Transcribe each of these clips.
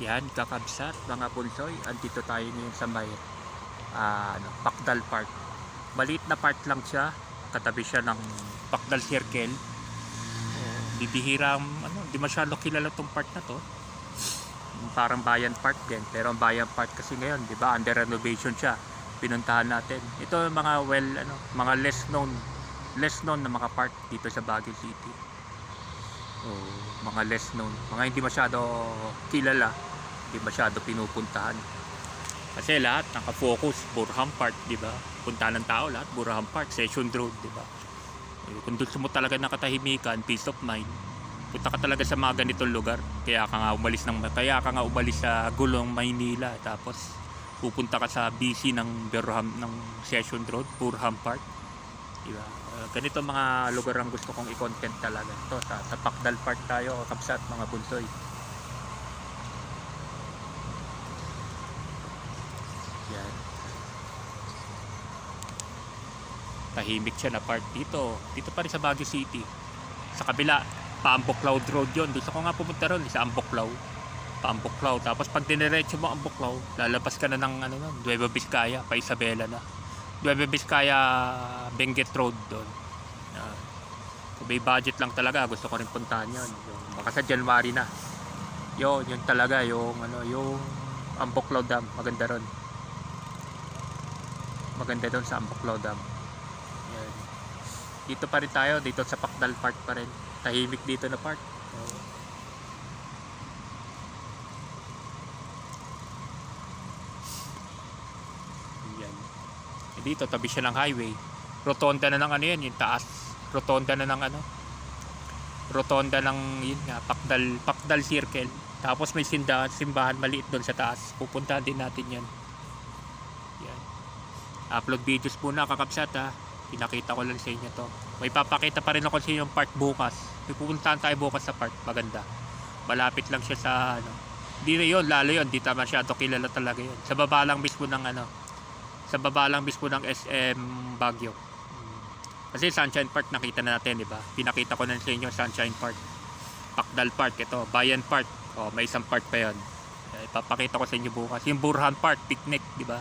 Yan, kakabsat, mga pulsoy. Andito tayo ngayon sa may ah, ano, Pakdal Park. Maliit na park lang siya. Katabi siya ng Pakdal Circle. Oh, bibihira, ang, ano, di masyado kilala tong park na to. Parang Bayan Park din. Pero ang Bayan Park kasi ngayon, di ba, under renovation siya. Pinuntahan natin. Ito yung mga well, ano, mga less known, less known na mga park dito sa Baguio City. Oh, mga less known, mga hindi masyado kilala, hindi masyado pinupuntahan. Kasi lahat naka-focus, Burham Park, di ba? Punta ng tao lahat, Burham Park, Session Road, di ba? Eh, Kung gusto mo talaga ng katahimikan, peace of mind, punta ka talaga sa mga ganitong lugar. Kaya ka nga umalis ng kaya ka nga umalis sa gulong Maynila tapos pupunta ka sa BC ng Burham ng Session Road, Burham Park. Di ba? Uh, ganito mga lugar ang gusto kong i-content talaga. Ito, sa, sa Pakdal Park tayo, kapsat mga bunsoy. Yan. Tahimik siya na part dito. Dito pa rin sa Baguio City. Sa kabila, Paamboklaw Road yun. Gusto ko nga pumunta ron sa Amboklaw. Paamboklaw. Tapos pag diniretso mo Amboklaw, lalabas ka na ng ano nun, Nueva Vizcaya, pa Isabela na. Nueva Vizcaya, Benguet Road doon. Uh, may budget lang talaga, gusto ko rin puntahan yun. Baka sa January na. Yun, yun talaga, yung ano, yung Amboklaw Dam, maganda ron. Maganda doon sa Amboklaw Dam. Yan. Dito pa rin tayo, dito sa Pakdal Park pa rin. Tahimik dito na park. Eh, dito, tabi siya ng highway. Rotonda na ng ano yan, yung taas. Rotonda na ng ano. Rotonda ng, yun nga, Pakdal, Pakdal Circle. Tapos may sindahan, simbahan maliit doon sa taas. Pupuntahan din natin yan. Yan. Upload videos muna, kakapsat ha. Pinakita ko lang sa inyo to. May papakita pa rin ako sa inyo yung park bukas. May pupuntahan tayo bukas sa park. Maganda. Malapit lang siya sa ano. Hindi na yun, lalo yun. Di ta masyado kilala talaga yun. Sa baba lang mismo ng ano. Sa baba lang mismo ng SM Baguio. Kasi Sunshine Park nakita na natin, di ba? Pinakita ko na sa inyo Sunshine Park. Pakdal Park, ito. Bayan Park. Oh, may isang park pa yun. Eh, Ipapakita ko sa inyo bukas. Yung Burhan Park, picnic, di ba?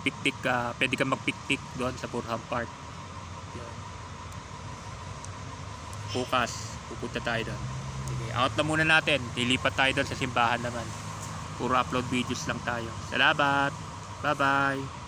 Picnic, ka pwede ka mag-picnic doon sa Burhan Park. Yun. Bukas, pupunta tayo doon. Sige, out na muna natin. Lilipat tayo doon sa simbahan naman. Puro upload videos lang tayo. Salamat! Bye-bye!